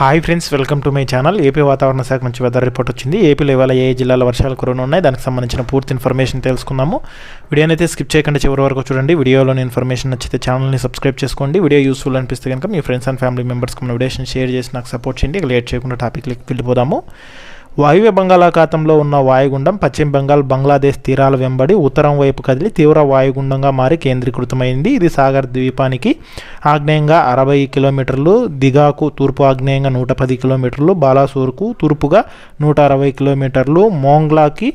Hi friends welcome to my channel AP వాతావరణ శాఖ నుంచి వెదర్ రిపోర్ట్ వచ్చింది. ఏపీలో ఇవాళ ఏ జిల్లాల వర్షాలు కురవను ఉన్నాయి? దానికి సంబంధించిన పూర్తి ఇన్ఫర్మేషన్ తెలుసుకుందాము. వీడియోని అయితే స్కిప్ చేయకుండా చివరి వరకు చూడండి. వీడియోలోని ఇన్ఫర్మేషన్ నచ్చితే ఛానల్ని సబ్స్క్రైబ్ చేసుకోండి. వీడియో యూస్ఫుల్ అనిపిస్తే కనుక మీ ఫ్రెండ్స్ అండ్ ఫ్యామిలీ మెంబర్స్కి మన వీడియోని షేర్ చేసి నాకు సపోర్ట్ చేయండి. లేట్ చేయకుండా టాపిక్లకి వెళ్ళిపోదాము. వాయువ్య బంగాళాఖాతంలో ఉన్న వాయుగుండం పశ్చిమ బెంగాల్ బంగ్లాదేశ్ తీరాల వెంబడి ఉత్తరం వైపు కదిలి తీవ్ర వాయుగుండంగా మారి కేంద్రీకృతమైంది. ఇది సాగర్ ద్వీపానికి ఆగ్నేయంగా అరవై కిలోమీటర్లు దిగాకు తూర్పు ఆగ్నేయంగా నూట పది కిలోమీటర్లు బాలాసూర్కు తూర్పుగా నూట అరవై కిలోమీటర్లు మోంగ్లాకి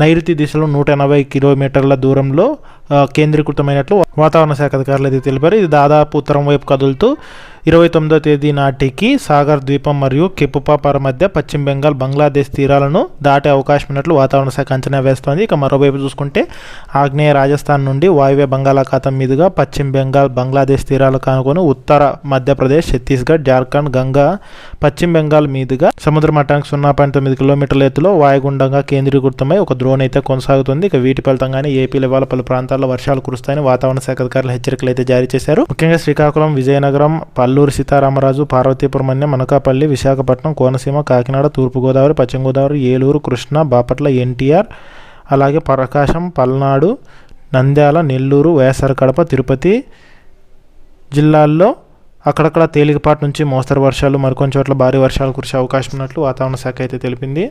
నైరుతి దిశలో నూట ఎనభై కిలోమీటర్ల దూరంలో కేంద్రీకృతమైనట్లు వాతావరణ శాఖ అధికారులు అయితే తెలిపారు. ఇది దాదాపు ఉత్తరం వైపు కదులుతూ ఇరవై తొమ్మిదో తేదీ నాటికి సాగర్ ద్వీపం మరియు కెప్పుపాపర మధ్య పశ్చిమ బెంగాల్ బంగ్లాదేశ్ తీరాలను దాటే అవకాశం ఉన్నట్లు వాతావరణ శాఖ అంచనా వేస్తోంది. ఇక మరోవైపు చూసుకుంటే ఆగ్నేయ రాజస్థాన్ నుండి వాయువ్య బంగాళాఖాతం మీదుగా పశ్చిమ బెంగాల్ బంగ్లాదేశ్ తీరాలు కానుకొని ఉత్తర మధ్యప్రదేశ్ ఛత్తీస్గఢ్ జార్ఖండ్ గంగా పశ్చిమ బెంగాల్ మీదుగా సముద్ర మట్టానికి సున్నా పాయింట్ తొమ్మిది కిలోమీటర్ల ఎత్తులో వాయుగుండంగా కేంద్రీకృతమై ఒక ద్రోణి అయితే కొనసాగుతుంది. ఇక వీటి ఫలితంగానే ఏపీలో ఇవాళ పలు ప్రాంతాల్లో వర్షాలు కురుస్తాయని వాతావరణ శాఖ అధికారులు హెచ్చరికలు అయితే జారీ చేశారు. ముఖ్యంగా శ్రీకాకుళం విజయనగరం పల్లూరు సీతారామరాజు పార్వతీపురం మనకాపల్లి అనకాపల్లి విశాఖపట్నం కోనసీమ కాకినాడ తూర్పుగోదావరి పశ్చిమ గోదావరి ఏలూరు కృష్ణ బాపట్ల ఎన్టీఆర్ అలాగే ప్రకాశం పల్నాడు నంద్యాల నెల్లూరు వేసర కడప తిరుపతి జిల్లాల్లో అక్కడక్కడ తేలికపాటి నుంచి మోస్తరు వర్షాలు మరికొన్ని చోట్ల భారీ వర్షాలు కురిసే అవకాశం ఉన్నట్లు వాతావరణ శాఖ అయితే తెలిపింది.